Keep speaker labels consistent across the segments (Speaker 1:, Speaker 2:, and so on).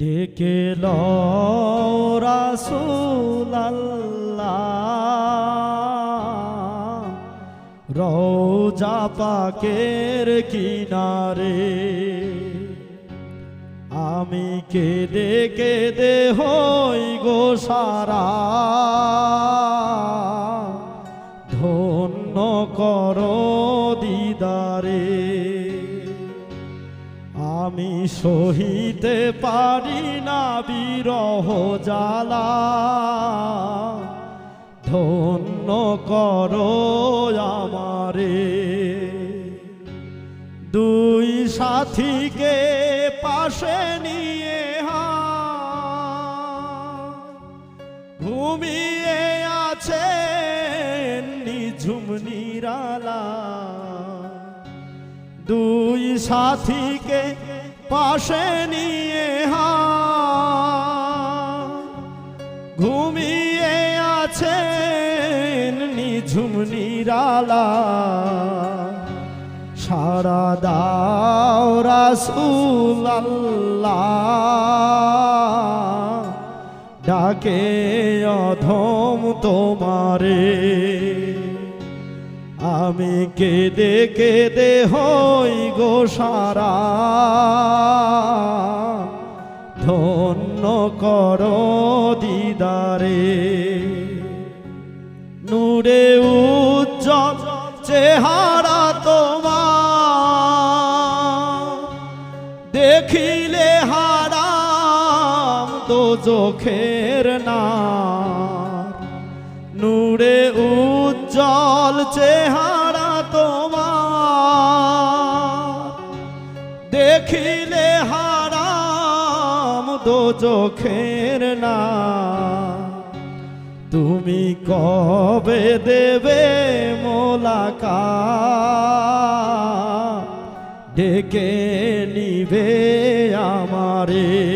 Speaker 1: ডেকে রাসুলাল্লাহ। রোজা পাকের কিনারে আমি কে দে হই গো সারা। আমি সহিতে পারি না বিরহ জ্বালা। ধন্য করো আমারে। দুই সাথীকে পাশে নিয়ে ঘুমিয়ে আছে নিঝুম নিরালা। দুই সাথীকে পাশে নিয়ে হা ঘুমিয়ে আছেন নিঝুম নিরালা। সারা দাও রাসুল ডাকে অধম তোমারে। আমি কেঁদে কেঁদে হই গো সারা। ধন্য কর দিদারে। নূরে উজ্জ্বল চেহারা তোমার। দেখিলে হারাম তো চোখের না নূরে উজ্জ্বল চেহারা তোমার। দেখিলে হারাম দো চোখের না তুমি কবে দেবে মোলাকা ডেকে নিবে আমারে।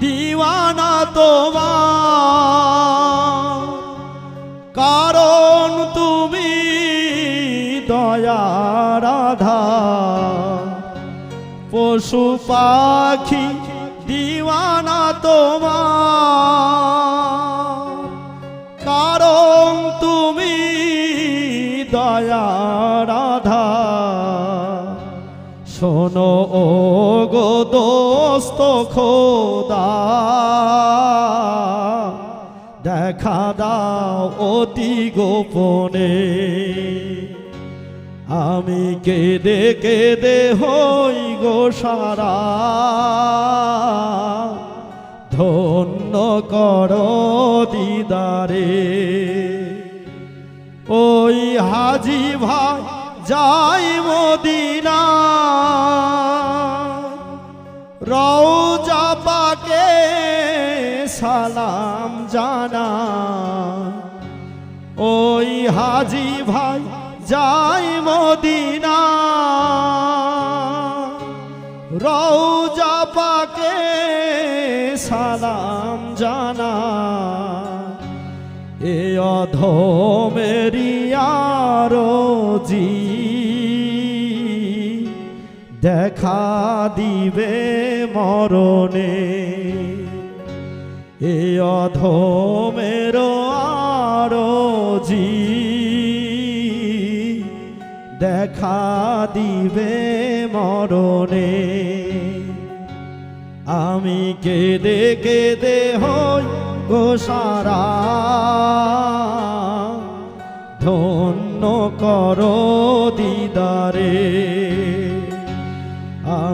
Speaker 1: দিওয়ানা তোমার। কারণ তুমি দয়ার আধার পশু পাখি দিওয়ানা তোমার। কারণ তুমি দয়ার আধার শোনো ও গো দোস্ত খোদা। দেখা দাও অতি গোপনে। আমি কেঁদে কেঁদে হই গো সারা। ধন্য কর দিদারে। ওই হাজি ভাই, যাই মদিনা। রওজা পাকে সালাম জানা ওই হাজি ভাই যাই মদিনা। রওজা পাকে সালাম জানা এ অধমেরি জি দেখা দিবে মরণে। এ অধমের জি দেখা দিবে মরণে। আমি কেঁদে কেঁদে হই গো সারা ধন্য কর দিদারে।